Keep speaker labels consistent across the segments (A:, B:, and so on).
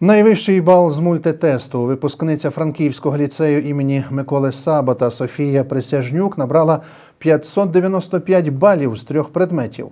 A: Найвищий бал з мультитесту випускниця Франківського ліцею імені Миколи Сабота Софія Присяжнюк набрала 595 балів з трьох предметів.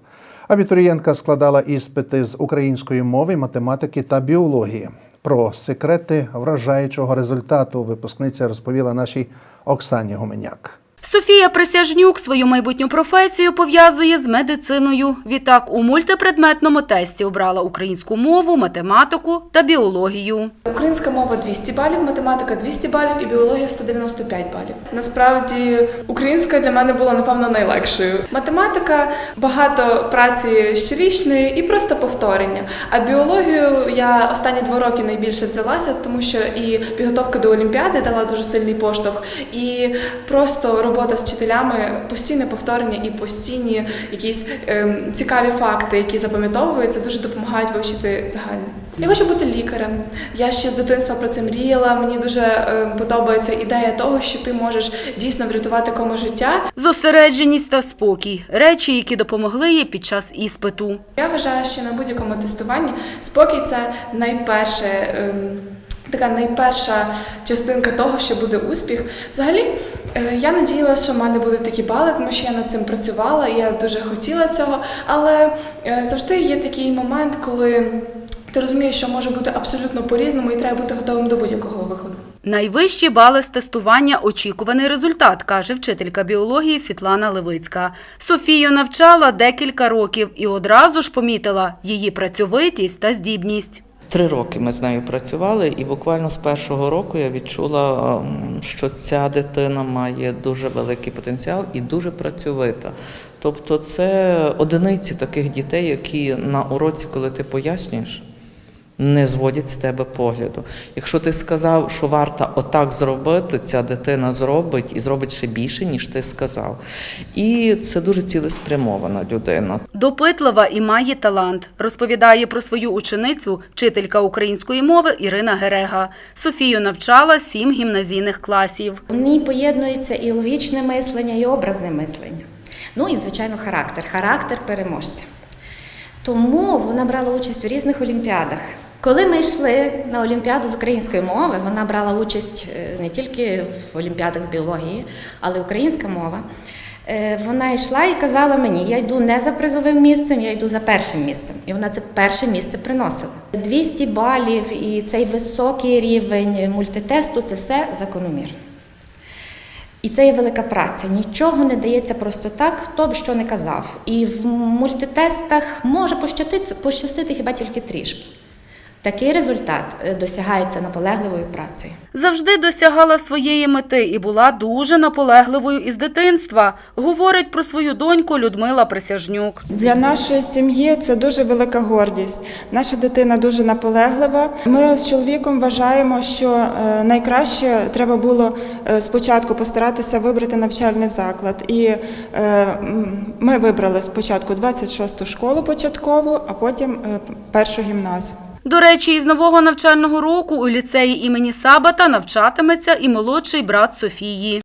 A: Абітурієнтка складала іспити з української мови, математики та біології. Про секрети вражаючого результату випускниця розповіла нашій Оксані Гуменяк.
B: Софія Присяжнюк свою майбутню професію пов'язує з медициною. Відтак у мультипредметному тесті обрала українську мову, математику та біологію.
C: Українська мова 200 балів, математика 200 балів і біологія 195 балів. Насправді українська для мене була напевно найлегшою. Математика багато праці щорічної і просто повторення. А біологію я останні два роки найбільше взялася, тому що і підготовка до олімпіади дала дуже сильний поштовх, і просто робота з вчителями, постійне повторення і постійні якісь ем, цікаві факти, які запам'ятовуються, дуже допомагають вивчити загальне. Я хочу бути лікарем. Я ще з дитинства про це мріяла. Мені дуже е, подобається ідея того, що ти можеш дійсно врятувати комусь життя.
B: Зосередженість та спокій речі, які допомогли їй під час іспиту.
C: Я вважаю, що на будь-якому тестуванні спокій це найперше. ем, Така найперша частинка того, що буде успіх. Взагалі, е, я надіялася, що в мене будуть такі бали, тому що я над цим працювала, я дуже хотіла цього. Але е, завжди є такий момент, коли ти розумієш, що може бути абсолютно по-різному, і треба бути готовим до будь-якого виходу.
B: Найвищі бали з тестування очікуваний результат, каже вчителька біології Світлана Левицька. Софію навчала декілька років і одразу ж помітила її працьовитість та здібність.
D: Три роки ми з нею працювали, і буквально з першого року я відчула, ем, що ця дитина має дуже великий потенціал і дуже працьовита. Тобто, це одиниці таких дітей, які на уроці, коли ти пояснюєш, не зводять з тебе погляду. Якщо ти сказав, що варто отак зробити, ця дитина зробить і зробить ще більше, ніж ти сказав. І це дуже цілеспрямована людина.
B: Допитлива і має талант, розповідає про свою ученицю вчителька української мови Ірина Герега. Софію навчала сім гімназійних класів.
E: У ній поєднується і логічне мислення, і образне мислення. Ну і, звичайно, характер. Характер переможця. Тому вона брала участь у різних олімпіадах. Коли ми йшли на олімпіаду з української мови, вона брала участь е, не тільки в олімпіадах з біології, але й українська мова. Е, Вона йшла і казала мені, я йду не за призовим місцем, я йду за першим місцем. І вона це перше місце приносила. 200 балів і цей високий рівень мультитесту це все закономірно. І це є велика праця. Нічого не дається просто так, хто б що не казав. І в мультитестах може пощастити, пощастити хіба тільки трішки. Такий результат е, досягається наполегливою працею.
B: Завжди досягала своєї мети і була дуже наполегливою із дитинства, говорить про свою доньку Людмила Присяжнюк.
F: Для нашої сім'ї це дуже велика гордість. Наша дитина дуже наполеглива. Ми з чоловіком вважаємо, що е, найкраще треба було е, спочатку постаратися вибрати навчальний заклад. І ми вибрали спочатку 26-ту школу початкову, а потім першу гімназію.
B: До речі, із нового навчального року у ліцеї імені Сабата навчатиметься і молодший брат Софії.